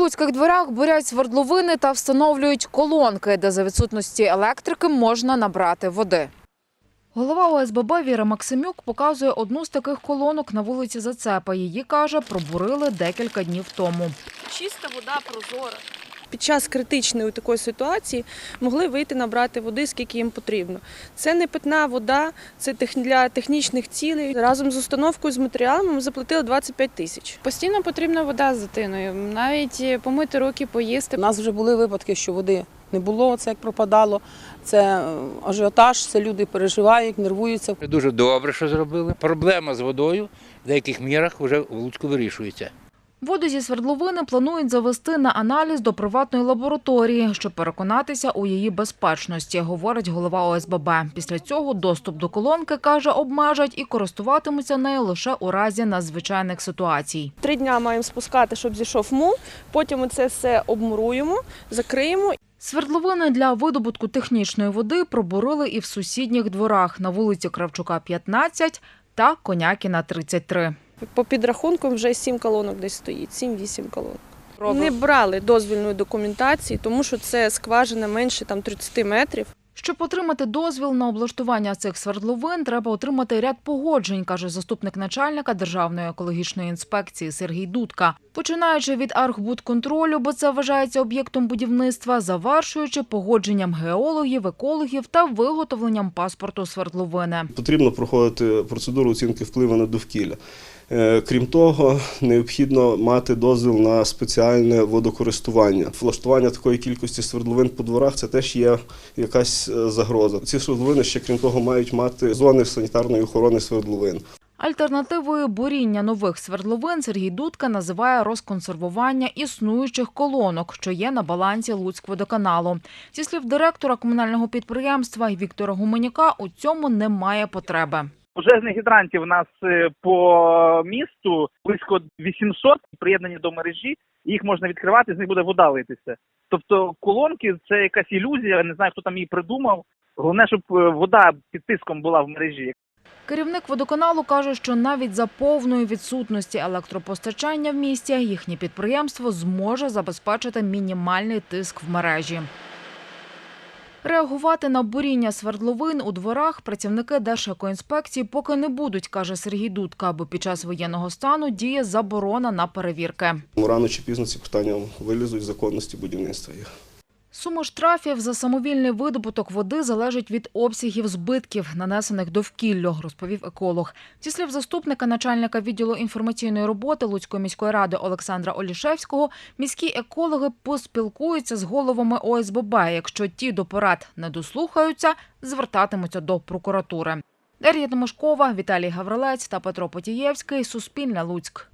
луцьких дворах бурять свердловини та встановлюють колонки, де за відсутності електрики можна набрати води. Голова ОСББ Віра Максимюк показує одну з таких колонок на вулиці Зацепа. Її, каже, пробурили декілька днів тому. Чиста вода прозора. Під час критичної такої ситуації могли вийти набрати води, скільки їм потрібно. Це не питна вода, це для технічних цілей. Разом з установкою з матеріалами ми заплатили 25 тисяч. Постійно потрібна вода з дитиною, навіть е, помити руки, поїсти. У нас вже були випадки, що води не було, це як пропадало. Це е, ажіотаж, це люди переживають, нервуються. Дуже добре, що зробили. Проблема з водою в деяких мірах вже в Луцьку вирішується. Воду зі свердловини планують завести на аналіз до приватної лабораторії, щоб переконатися у її безпечності, говорить голова ОСББ. Після цього доступ до колонки, каже, обмежать і користуватимуться нею лише у разі надзвичайних ситуацій. Три дня маємо спускати, щоб зійшов мул. Потім це все обмуруємо, закриємо Свердловини для видобутку технічної води пробурили і в сусідніх дворах на вулиці Кравчука, 15 та Конякіна, 33. По підрахункам вже 7 колонок десь стоїть, 7-8 колонок. Не брали дозвільної документації, тому що це скважина менше там 30 метрів. Щоб отримати дозвіл на облаштування цих свердловин, треба отримати ряд погоджень, каже заступник начальника Державної екологічної інспекції Сергій Дудка. Починаючи від архбудконтролю, бо це вважається об'єктом будівництва, завершуючи погодженням геологів, екологів та виготовленням паспорту свердловини. Потрібно проходити процедуру оцінки впливу на довкілля. Е, Крім того, необхідно мати дозвіл на спеціальне водокористування. Влаштування такої кількості свердловин по дворах це теж є якась е, загроза. Ці свердловини ще крім того мають мати зони санітарної охорони свердловин. Альтернативою буріння нових свердловин Сергій Дудка називає розконсервування існуючих колонок, що є на балансі Луцькводоканалу. Зі слів директора комунального підприємства Віктора Гуменюка, у цьому немає потреби. Пожежних гідрантів у нас е, по місту близько 800 приєднані до мережі. Їх можна відкривати, з них буде вода литися. Тобто колонки це якась ілюзія, не знаю, хто там її придумав. Головне, щоб е, вода під тиском була в мережі. Керівник водоканалу каже, що навіть за повної відсутності електропостачання в місті їхнє підприємство зможе забезпечити мінімальний тиск в мережі. Реагувати на буріння свердловин у дворах працівники Держекоінспекції поки не будуть, каже Сергій Дудка, бо під час воєнного стану діє заборона на перевірки. Рано чи пізно ці питання вилізуть законності будівництва їх. Сума штрафів за самовільний видобуток води залежить від обсягів збитків, нанесених довкіллю, розповів еколог. Зі слів заступника начальника відділу інформаційної роботи Луцької міської ради Олександра Олішевського, міські екологи поспілкуються з головами ОСББ. Якщо ті до порад не дослухаються, звертатимуться до прокуратури. Дар'я Тимошкова, Віталій Гаврилець та Петро Потієвський. Суспільне Луцьк.